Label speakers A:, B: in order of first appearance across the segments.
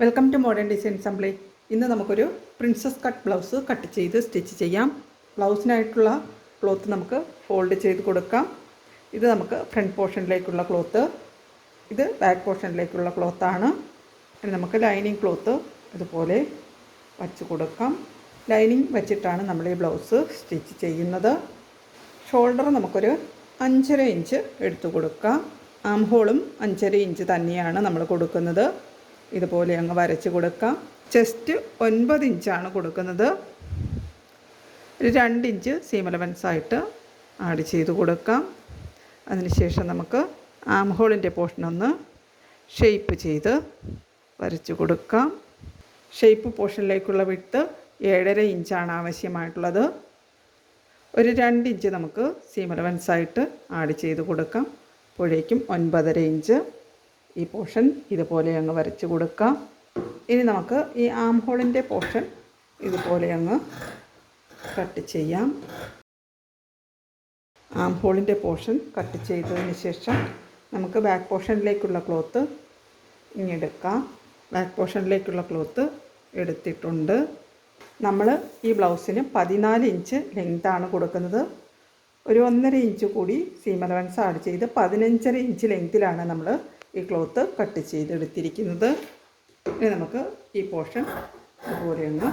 A: Welcome to modern design assembly ഇന്ന് നമുക്കൊരു princess cut blouse cut ചെയ്ത് സ്റ്റിച്ച് ചെയ്യാം. ബ്ലൗസിനായിട്ടുള്ള ക്ലോത്ത് നമുക്ക് ഫോൾഡ് ചെയ്ത് കൊടുക്കാം. ഇത് നമുക്ക് ഫ്രണ്ട് പോർഷനിലേക്കുള്ള ക്ലോത്ത് ഇത് ബാക്ക് പോർഷനിലേക്കുള്ള ക്ലോത്താണ് നമുക്ക് ലൈനിങ് ക്ലോത്ത് ഇതുപോലെ വച്ച് കൊടുക്കാം. ലൈനിങ് വെച്ചിട്ടാണ് നമ്മൾ ഈ ബ്ലൗസ് സ്റ്റിച്ച് ചെയ്യുന്നത്. ഷോൾഡർ നമുക്കൊരു അഞ്ചര ഇഞ്ച് എടുത്തു കൊടുക്കാം. ആം ഹോളും അഞ്ചര ഇഞ്ച് തന്നെയാണ് നമ്മൾ കൊടുക്കുന്നത്. ഇതുപോലെ അങ്ങ് വരച്ച് കൊടുക്കാം. ചെസ്റ്റ് ഒൻപത് ഇഞ്ചാണ് കൊടുക്കുന്നത്. ഒരു രണ്ട് ഇഞ്ച് സീം ആയിട്ട് ആഡ് ചെയ്ത് കൊടുക്കാം. അതിനുശേഷം നമുക്ക് ആം ഹോളിന്റെ പോർഷൻ ഒന്ന് ഷെയ്പ്പ് ചെയ്ത് വരച്ച് കൊടുക്കാം. ഷെയ്പ്പ് പോർഷനിലേക്കുള്ള വിട്ട് ഏഴര ഇഞ്ചാണ് ആവശ്യമായിട്ടുള്ളത്. ഒരു രണ്ട് ഇഞ്ച് നമുക്ക് സീം ആയിട്ട് ആഡ് ചെയ്ത് കൊടുക്കാം. അപ്പോഴേക്കും ഒൻപതര ഇഞ്ച്. ഈ പോർഷൻ ഇതുപോലെ അങ്ങ് വരച്ച് കൊടുക്കാം. ഇനി നമുക്ക് ഈ ആം ഹോളിന്റെ പോർഷൻ ഇതുപോലെ അങ്ങ് കട്ട് ചെയ്യാം. ആം ഹോളിന്റെ പോർഷൻ കട്ട് ചെയ്തതിന് ശേഷം നമുക്ക് ബാക്ക് പോർഷനിലേക്കുള്ള ക്ലോത്ത് ഇങ്ങെടുക്കാം ബാക്ക് പോർഷനിലേക്കുള്ള ക്ലോത്ത് എടുത്തിട്ടുണ്ട്. നമ്മൾ ഈ ബ്ലൗസിന് പതിനാല് ഇഞ്ച് ലെങ്താണ് കൊടുക്കുന്നത്. ഒരു ഒന്നര ഇഞ്ച് കൂടി സീമലവൻസ് ആഡ് ചെയ്ത് പതിനഞ്ചര ഇഞ്ച് ലെങ്ത്തിലാണ് നമ്മൾ ഈ ക്ലോത്ത് കട്ട് ചെയ്തെടുത്തിരിക്കുന്നത്. ഇനി നമുക്ക് ഈ പോർഷൻ അതുപോലെ ഒന്ന്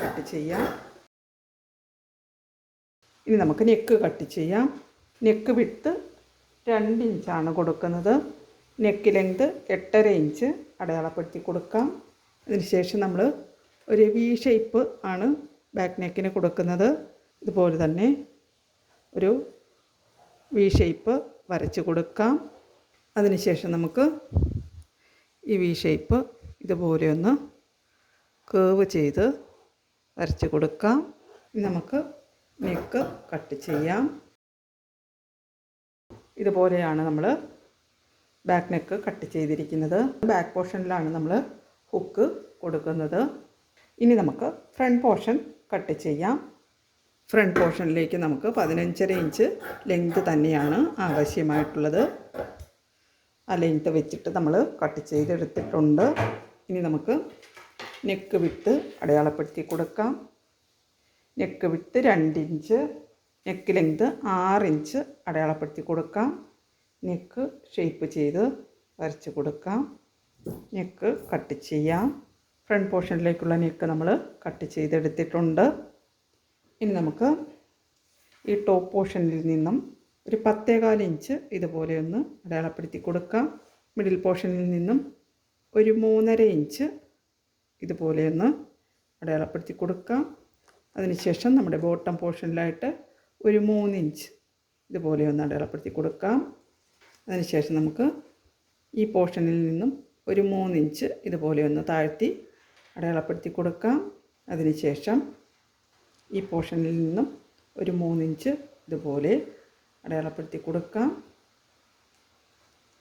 A: കട്ട് ചെയ്യാം. ഇനി നമുക്ക് നെക്ക് കട്ട് ചെയ്യാം. നെക്ക് വിട്ട് രണ്ട് ഇഞ്ചാണ് കൊടുക്കുന്നത്. നെക്ക് ലെങ്ത് എട്ടര ഇഞ്ച് അടയാളപ്പെടുത്തി കൊടുക്കാം. അതിനുശേഷം നമ്മൾ ഒരു വി ഷേപ്പ് ആണ് ബാക്ക് നെക്കിന് കൊടുക്കുന്നത്. ഇതുപോലെ തന്നെ ഒരു വി ഷേപ്പ് വരച്ച് കൊടുക്കാം. അതിനുശേഷം നമുക്ക് ഈ വി ഷേപ്പ് ഇതുപോലെ ഒന്ന് കേവ് ചെയ്ത് വരച്ച് കൊടുക്കാം. നമുക്ക് നെക്ക് കട്ട് ചെയ്യാം. ഇതുപോലെയാണ് നമ്മൾ ബാക്ക് നെക്ക് കട്ട് ചെയ്തിരിക്കുന്നത്. ബാക്ക് പോർഷനിലാണ് നമ്മൾ ഹുക്ക് കൊടുക്കുന്നത്. ഇനി നമുക്ക് ഫ്രണ്ട് പോർഷൻ കട്ട് ചെയ്യാം. ഫ്രണ്ട് പോർഷനിലേക്ക് നമുക്ക് പതിനഞ്ചര ഇഞ്ച് ലെങ്ത് തന്നെയാണ് ആവശ്യമായിട്ടുള്ളത്. ആ ലെങ്ത്ത് വെച്ചിട്ട് നമ്മൾ കട്ട് ചെയ്തെടുത്തിട്ടുണ്ട്. ഇനി നമുക്ക് നെക്ക് വിട്ട് അടയാളപ്പെടുത്തി കൊടുക്കാം. നെക്ക് വിട്ട് രണ്ടിഞ്ച് നെക്ക് ലെങ്ത് ആറിഞ്ച് അടയാളപ്പെടുത്തി കൊടുക്കാം. നെക്ക് ഷേപ്പ് ചെയ്ത് വരച്ച് കൊടുക്കാം. നെക്ക് കട്ട് ചെയ്യാം. ഫ്രണ്ട് പോർഷനിലേക്കുള്ള നെക്ക് നമ്മൾ കട്ട് ചെയ്തെടുത്തിട്ടുണ്ട്. ഇനി നമുക്ക് ഈ ടോപ്പ് പോർഷനിൽ നിന്നും ഒരു പത്തേകാൽ ഇഞ്ച് ഇതുപോലെ ഒന്ന് അടയാളപ്പെടുത്തി കൊടുക്കാം. മിഡിൽ പോർഷനിൽ നിന്നും ഒരു മൂന്നര ഇഞ്ച് ഇതുപോലെയൊന്ന് അടയാളപ്പെടുത്തി കൊടുക്കാം. അതിനുശേഷം നമ്മുടെ ബോട്ടം പോർഷനിലായിട്ട് ഒരു മൂന്നിഞ്ച് ഇതുപോലെ ഒന്ന് അടയാളപ്പെടുത്തി കൊടുക്കാം. അതിനുശേഷം നമുക്ക് ഈ പോർഷനിൽ നിന്നും ഒരു മൂന്നിഞ്ച് ഇതുപോലെ ഒന്ന് താഴ്ത്തി അടയാളപ്പെടുത്തി കൊടുക്കാം. അതിനുശേഷം ഈ പോർഷനിൽ നിന്നും ഒരു മൂന്നിഞ്ച് ഇതുപോലെ അടയാളപ്പെടുത്തി കൊടുക്കാം.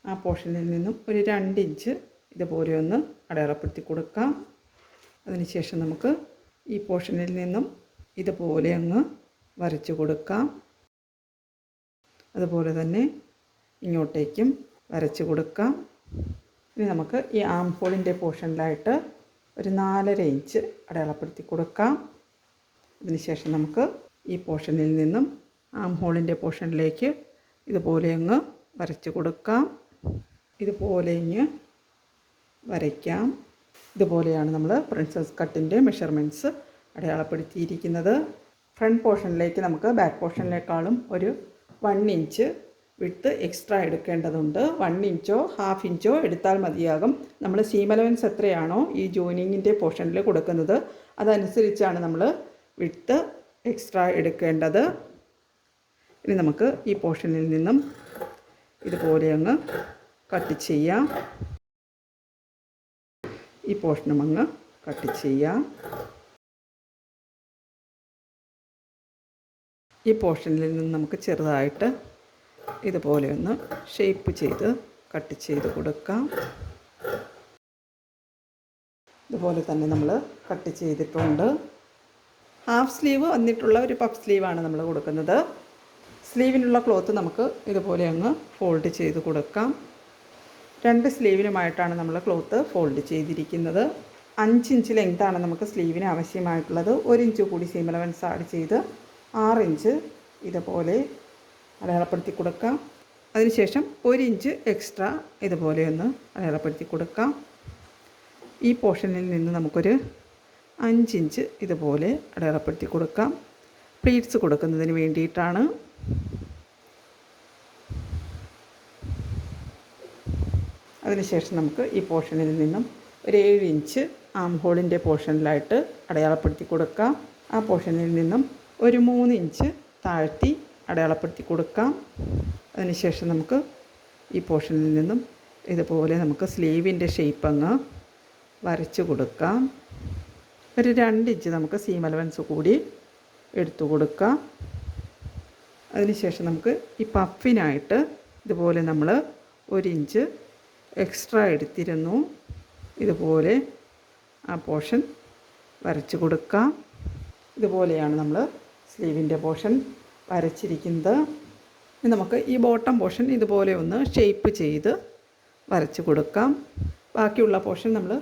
A: ആ പോർഷനിൽ നിന്നും ഒരു രണ്ട് ഇഞ്ച് ഇതുപോലെ ഒന്ന് അടയാളപ്പെടുത്തി കൊടുക്കാം. അതിനുശേഷം നമുക്ക് ഈ പോർഷനിൽ നിന്നും ഇതുപോലെ അങ്ങ് വരച്ച് കൊടുക്കാം. അതുപോലെ തന്നെ ഇങ്ങോട്ടേക്കും വരച്ച് കൊടുക്കാം. ഇനി നമുക്ക് ഈ ആം ഹോളിന്റെ പോർഷനിലായിട്ട് ഒരു നാലര ഇഞ്ച് അടയാളപ്പെടുത്തി കൊടുക്കാം. അതിനുശേഷം നമുക്ക് ഈ പോർഷനിൽ നിന്നും ആം ഹോളിന്റെ പോർഷനിലേക്ക് ഇതുപോലെ അങ്ങ് വരച്ച് കൊടുക്കാം. ഇതുപോലെ ഇങ്ങ് വരയ്ക്കാം. ഇതുപോലെയാണ് നമ്മൾ പ്രിൻസസ് കട്ടിന്റെ മെഷർമെന്റ്സ് അടയാളപ്പെടുത്തിയിരിക്കുന്നത്. ഫ്രണ്ട് പോർഷനിലേക്ക് നമുക്ക് ബാക്ക് പോർഷനിലേക്കാളും ഒരു വൺ ഇഞ്ച് വിട്ട് എക്സ്ട്രാ എടുക്കേണ്ടതുണ്ട്. വൺ ഇഞ്ചോ ഹാഫ് ഇഞ്ചോ എടുത്താൽ മതിയാകും. നമ്മൾ സീം അലവൻസ് എത്രയാണോ ഈ ജോയിനിങ്ങിന്റെ പോർഷനിൽ കൊടുക്കുന്നത് അതനുസരിച്ചാണ് നമ്മൾ വിട്ട് എക്സ്ട്രാ എടുക്കേണ്ടത്. ഇനി നമുക്ക് ഈ പോർഷനിൽ നിന്നും ഇതുപോലെ അങ്ങ് കട്ട് ചെയ്യാം. ഈ പോർഷനും അങ്ങ് കട്ട് ചെയ്യാം. ഈ പോർഷനിൽ നിന്ന് നമുക്ക് ചെറുതായിട്ട് ഇതുപോലെ ഒന്ന് ഷേപ്പ് ചെയ്ത് കട്ട് ചെയ്ത് കൊടുക്കാം. ഇതുപോലെ തന്നെ നമ്മൾ കട്ട് ചെയ്തിട്ടുണ്ട്. ഹാഫ് സ്ലീവ് വന്നിട്ടുള്ള ഒരു പഫ് സ്ലീവാണ് നമ്മൾ കൊടുക്കുന്നത്. സ്ലീവിനുള്ള ക്ലോത്ത് നമുക്ക് ഇതുപോലെ അങ്ങ് ഫോൾഡ് ചെയ്ത് കൊടുക്കാം. രണ്ട് സ്ലീവിനുമായിട്ടാണ് നമ്മൾ ക്ലോത്ത് ഫോൾഡ് ചെയ്തിരിക്കുന്നത്. അഞ്ച് ഇഞ്ച് ലെങ്ത്താണ് നമുക്ക് സ്ലീവിന് ആവശ്യമായിട്ടുള്ളത്. ഒരു ഇഞ്ച് കൂടി സീം അലവൻസ് ആഡ് ചെയ്ത് ആറ് ഇഞ്ച് ഇതുപോലെ അടയാളപ്പെടുത്തി കൊടുക്കാം. അതിനുശേഷം ഒരു ഇഞ്ച് എക്സ്ട്രാ ഇതുപോലെ ഒന്ന് അടയാളപ്പെടുത്തി കൊടുക്കാം. ഈ പോർഷനിൽ നിന്ന് നമുക്കൊരു അഞ്ചിഞ്ച് ഇതുപോലെ അടയാളപ്പെടുത്തി കൊടുക്കാം. പ്ലീറ്റ്സ് കൊടുക്കുന്നതിന് വേണ്ടിയിട്ടാണ് അതിനുശേഷം നമുക്ക് ഈ പോർഷനിൽ നിന്നും ഒരു ഏഴ് ഇഞ്ച് ആം ഹോളിന്റെ പോർഷനിലായിട്ട് അടയാളപ്പെടുത്തി കൊടുക്കാം. ആ പോർഷനിൽ നിന്നും ഒരു മൂന്ന് ഇഞ്ച് താഴ്ത്തി അടയാളപ്പെടുത്തി കൊടുക്കാം. അതിനുശേഷം നമുക്ക് ഈ പോർഷനിൽ നിന്നും ഇതുപോലെ നമുക്ക് സ്ലീവിന്റെ ഷേപ്പ് അങ്ങ് വരച്ച് കൊടുക്കാം. ഒരു രണ്ട് ഇഞ്ച് നമുക്ക് സീം അലവൻസ് കൂടി എടുത്തു കൊടുക്കാം. അതിനുശേഷം നമുക്ക് ഈ പഫിനായിട്ട് ഇതുപോലെ നമ്മൾ ഒരു ഇഞ്ച് എക്സ്ട്രാ എടുത്തിരുന്നു. ഇതുപോലെ ആ പോർഷൻ വരച്ച് കൊടുക്കാം. ഇതുപോലെയാണ് നമ്മൾ സ്ലീവിന്റെ പോർഷൻ വരച്ചിരിക്കുന്നത്. നമുക്ക് ഈ ബോട്ടം പോർഷൻ ഇതുപോലെ ഒന്ന് ഷേപ്പ് ചെയ്ത് വരച്ച് കൊടുക്കാം. ബാക്കിയുള്ള പോർഷൻ നമ്മൾ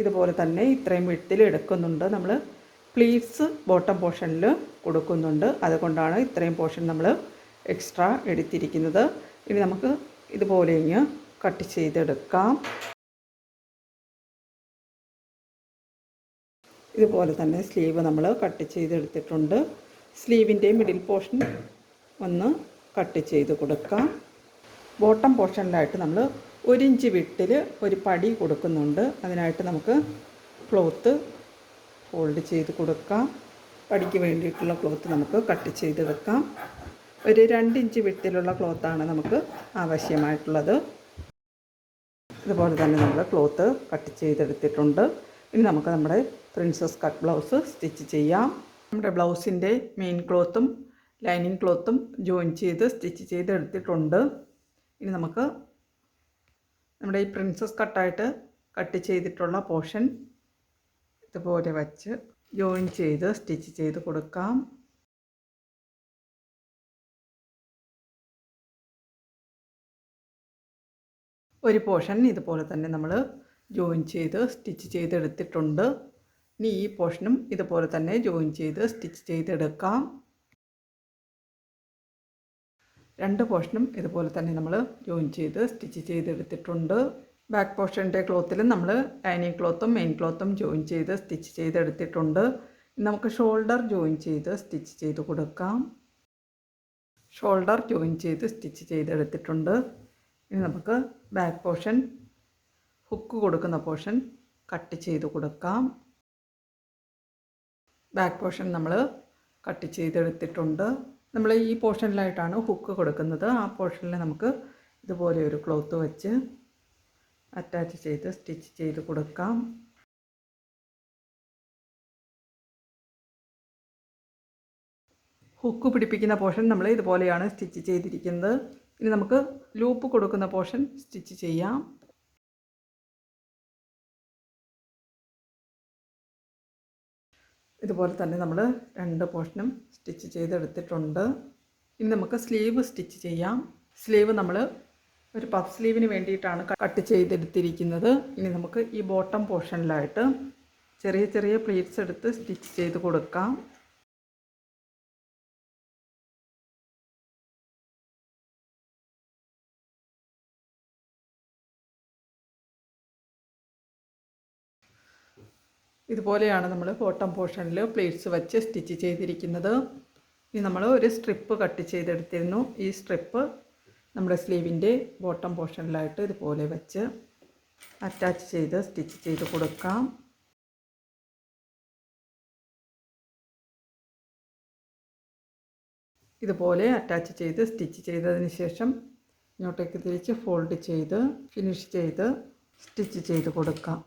A: ഇതുപോലെ തന്നെ ഇത്രയും വിട്ടിൽ എടുക്കുന്നുണ്ട്. നമ്മൾ പ്ലീവ്സ് ബോട്ടം പോർഷനിൽ കൊടുക്കുന്നുണ്ട്. അതുകൊണ്ടാണ് ഇത്രയും പോർഷൻ നമ്മൾ എക്സ്ട്രാ എടുത്തിരിക്കുന്നത്. ഇനി നമുക്ക് ഇതുപോലെ ഇങ്ങ് കട്ട് ചെയ്തെടുക്കാം. ഇതുപോലെ തന്നെ സ്ലീവ് നമ്മൾ കട്ട് ചെയ്തെടുത്തിട്ടുണ്ട്. സ്ലീവിന്റെ മിഡിൽ പോർഷൻ ഒന്ന് കട്ട് ചെയ്ത് കൊടുക്കാം. ബോട്ടം പോർഷനിലായിട്ട് നമ്മൾ ഒരു ഇഞ്ച് വിട്ടിൽ ഒരു പടി കൊടുക്കുന്നുണ്ട്. അതിനായിട്ട് നമുക്ക് ക്ലോത്ത് ഫോൾഡ് ചെയ്ത് കൊടുക്കാം. പടിക്ക് വേണ്ടിയിട്ടുള്ള ക്ലോത്ത് നമുക്ക് കട്ട് ചെയ്തെടുക്കാം. ഒരു രണ്ട് ഇഞ്ച് വിട്ടിലുള്ള ക്ലോത്താണ് നമുക്ക് ആവശ്യമായിട്ടുള്ളത്. ഇതുപോലെ തന്നെ നമ്മൾ ക്ലോത്ത് കട്ട് ചെയ്തെടുത്തിട്ടുണ്ട്. ഇനി നമുക്ക് നമ്മുടെ പ്രിൻസസ് കട്ട് ബ്ലൗസ് സ്റ്റിച്ച് ചെയ്യാം. നമ്മുടെ ബ്ലൗസിന്റെ മെയിൻ ക്ലോത്തും ലൈനിങ് ക്ലോത്തും ജോയിൻ ചെയ്ത് സ്റ്റിച്ച് ചെയ്തെടുത്തിട്ടുണ്ട്. ഇനി നമുക്ക് നമ്മുടെ ഈ പ്രിൻസസ് കട്ടായിട്ട് കട്ട് ചെയ്തിട്ടുള്ള പോർഷൻ ഇതുപോലെ വച്ച് ജോയിൻ ചെയ്ത് സ്റ്റിച്ച് ചെയ്ത് കൊടുക്കാം. ഒരു പോർഷൻ ഇതുപോലെ തന്നെ നമ്മൾ ജോയിൻ ചെയ്ത് സ്റ്റിച്ച് ചെയ്തെടുത്തിട്ടുണ്ട് ഇനി ഈ പോർഷനും ഇതുപോലെ തന്നെ ജോയിൻ ചെയ്ത് സ്റ്റിച്ച് ചെയ്തെടുക്കാം രണ്ട് പോർഷനും ഇതുപോലെ തന്നെ നമ്മൾ ജോയിൻ ചെയ്ത് സ്റ്റിച്ച് ചെയ്തെടുത്തിട്ടുണ്ട് ബാക്ക് പോർഷന്റെ ക്ലോത്തിൽ നമ്മൾ ലൈനിങ് ക്ലോത്തും മെയിൻ ക്ലോത്തും ജോയിൻ ചെയ്ത് സ്റ്റിച്ച് ചെയ്തെടുത്തിട്ടുണ്ട് നമുക്ക് ഷോൾഡർ ജോയിൻ ചെയ്ത് സ്റ്റിച്ച് ചെയ്ത് കൊടുക്കാം. ഷോൾഡർ ജോയിൻ ചെയ്ത് സ്റ്റിച്ച് ചെയ്തെടുത്തിട്ടുണ്ട് ഇനി നമുക്ക് ബാക്ക് പോർഷൻ ഹുക്ക് കൊടുക്കുന്ന പോർഷൻ കട്ട് ചെയ്ത് കൊടുക്കാം. ബാക്ക് പോർഷൻ നമ്മൾ കട്ട് ചെയ്തെടുത്തിട്ടുണ്ട്. നമ്മൾ ഈ പോർഷനിലായിട്ടാണ് ഹുക്ക് കൊടുക്കുന്നത്. ആ പോർഷനിൽ നമുക്ക് ഇതുപോലെ ഒരു ക്ലോത്ത് വെച്ച് അറ്റാച്ച് ചെയ്ത് സ്റ്റിച്ച് ചെയ്ത് കൊടുക്കാം. ഹുക്ക് പിടിപ്പിക്കുന്ന പോർഷൻ നമ്മൾ ഇതുപോലെയാണ് സ്റ്റിച്ച് ചെയ്തിരിക്കുന്നത്. ഇനി നമുക്ക് ലൂപ്പ് കൊടുക്കുന്ന പോർഷൻ സ്റ്റിച്ച് ചെയ്യാം. ഇതുപോലെ തന്നെ നമ്മൾ രണ്ട് പോർഷനും സ്റ്റിച്ച് ചെയ്തെടുത്തിട്ടുണ്ട്. ഇനി നമുക്ക് സ്ലീവ് സ്റ്റിച്ച് ചെയ്യാം. സ്ലീവ് നമ്മൾ ഒരു പഫ് സ്ലീവിന് വേണ്ടിയിട്ടാണ് കട്ട് ചെയ്തെടുത്തിരിക്കുന്നത്. ഇനി നമുക്ക് ഈ ബോട്ടം പോർഷനിലായിട്ട് ചെറിയ ചെറിയ പ്ലീറ്റ്സ് എടുത്ത് സ്റ്റിച്ച് ചെയ്ത് കൊടുക്കാം. ഇതുപോലെയാണ് നമ്മൾ ബോട്ടം പോർഷനിൽ പ്ലേറ്റ്സ് വെച്ച് സ്റ്റിച്ച് ചെയ്തിരിക്കുന്നത്. ഇനി നമ്മൾ ഒരു സ്ട്രിപ്പ് കട്ട് ചെയ്തെടുത്തിരുന്നു. ഈ സ്ട്രിപ്പ് നമ്മുടെ സ്ലീവിന്റെ ബോട്ടം പോർഷനിലായിട്ട് ഇതുപോലെ വെച്ച് അറ്റാച്ച് ചെയ്ത് സ്റ്റിച്ച് ചെയ്ത് കൊടുക്കാം. ഇതുപോലെ അറ്റാച്ച് ചെയ്ത് സ്റ്റിച്ച് ചെയ്തതിന് ശേഷം ഇങ്ങോട്ടേക്ക് തിരിച്ച് ഫോൾഡ് ചെയ്ത് ഫിനിഷ് ചെയ്ത് സ്റ്റിച്ച് ചെയ്ത് കൊടുക്കാം.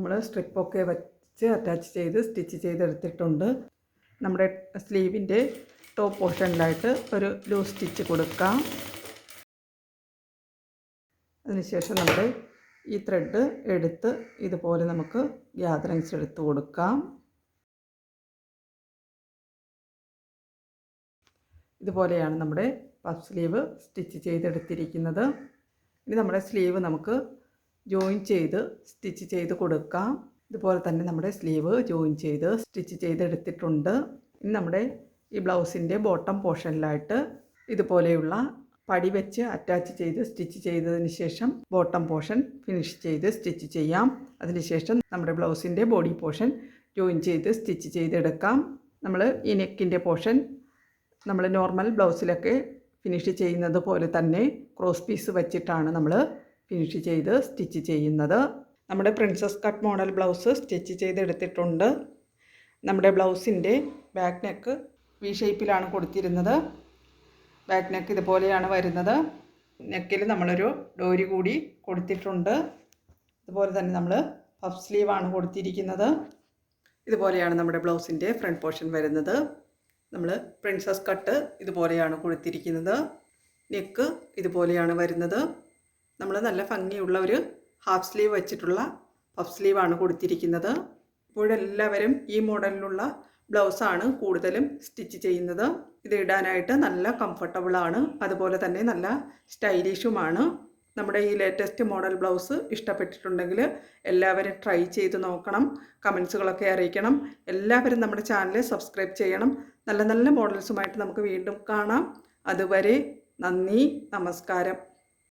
A: നമ്മൾ സ്ട്രിപ്പൊക്കെ വെച്ച് അറ്റാച്ച് ചെയ്ത് സ്റ്റിച്ച് ചെയ്തെടുത്തിട്ടുണ്ട്. നമ്മുടെ സ്ലീവിന്റെ ടോപ്പ് പോർഷനിലായിട്ട് ഒരു ലൂസ് സ്റ്റിച്ച് കൊടുക്കാം. അതിനുശേഷം നമ്മൾ ഈ ത്രെഡ് എടുത്ത് ഇതുപോലെ നമുക്ക് ഗ്യാദറിങ്സ് എടുത്ത് കൊടുക്കാം. ഇതുപോലെയാണ് നമ്മുടെ പഫ് സ്ലീവ് സ്റ്റിച്ച് ചെയ്തെടുത്തിരിക്കുന്നത്. ഇനി നമ്മുടെ സ്ലീവ് നമുക്ക് ജോയിൻ ചെയ്ത് സ്റ്റിച്ച് ചെയ്ത് കൊടുക്കാം. ഇതുപോലെ തന്നെ നമ്മുടെ സ്ലീവ് ജോയിൻ ചെയ്ത് സ്റ്റിച്ച് ചെയ്തെടുത്തിട്ടുണ്ട്. ഇനി നമ്മുടെ ഈ ബ്ലൗസിന്റെ ബോട്ടം പോർഷനിലായിട്ട് ഇതുപോലെയുള്ള പടി വെച്ച് അറ്റാച്ച് ചെയ്ത് സ്റ്റിച്ച് ചെയ്തതിന് ശേഷം ബോട്ടം പോർഷൻ ഫിനിഷ് ചെയ്ത് സ്റ്റിച്ച് ചെയ്യാം. അതിനുശേഷം നമ്മുടെ ബ്ലൗസിന്റെ ബോഡി പോർഷൻ ജോയിൻ ചെയ്ത് സ്റ്റിച്ച് ചെയ്തെടുക്കാം. നമ്മൾ ഈ നെക്കിന്റെ പോർഷൻ നമ്മൾ നോർമൽ ബ്ലൗസിലൊക്കെ ഫിനിഷ് ചെയ്യുന്നത് പോലെ തന്നെ ക്രോസ് പീസ് വെച്ചിട്ടാണ് നമ്മൾ ഫിനിഷ് ചെയ്ത് സ്റ്റിച്ച് ചെയ്യുന്നത്. നമ്മുടെ princess cut model blouse stitch ചെയ്തെടുത്തിട്ടുണ്ട്. നമ്മുടെ ബ്ലൗസിന്റെ ബാക്ക് നെക്ക് വി ഷേപ്പിലാണ് കൊടുത്തിരുന്നത്. ബാക്ക് നെക്ക് ഇതുപോലെയാണ് വരുന്നത്. നെക്കിൽ നമ്മളൊരു ഡോരി കൂടി കൊടുത്തിട്ടുണ്ട്. അതുപോലെ തന്നെ നമ്മൾ പഫ് സ്ലീവാണ് കൊടുത്തിരിക്കുന്നത്. ഇതുപോലെയാണ് നമ്മുടെ ബ്ലൗസിന്റെ ഫ്രണ്ട് പോർഷൻ വരുന്നത്. നമ്മൾ പ്രിൻസസ് കട്ട് ഇതുപോലെയാണ് കൊടുത്തിരിക്കുന്നത്. നെക്ക് ഇതുപോലെയാണ് വരുന്നത്. നമ്മൾ നല്ല ഭംഗിയുള്ള ഒരു ഹാഫ് സ്ലീവ് വെച്ചിട്ടുള്ള പഫ് സ്ലീവാണ് കൊടുത്തിരിക്കുന്നത്. ഇപ്പോഴെല്ലാവരും ഈ മോഡലിലുള്ള ബ്ലൗസാണ് കൂടുതലും സ്റ്റിച്ച് ചെയ്യുന്നത്. ഇത് ഇടാനായിട്ട് നല്ല കംഫർട്ടബിളാണ് അതുപോലെ തന്നെ നല്ല സ്റ്റൈലിഷുമാണ് നമ്മുടെ ഈ ലേറ്റസ്റ്റ് മോഡൽ ബ്ലൗസ് ഇഷ്ടപ്പെട്ടിട്ടുണ്ടെങ്കിൽ എല്ലാവരും ട്രൈ ചെയ്ത് നോക്കണം. കമൻസുകളൊക്കെ അറിയിക്കണം. എല്ലാവരും നമ്മുടെ ചാനൽ സബ്സ്ക്രൈബ് ചെയ്യണം. നല്ല നല്ല മോഡൽസുമായിട്ട് നമുക്ക് വീണ്ടും കാണാം. അതുവരെ നന്ദി നമസ്കാരം.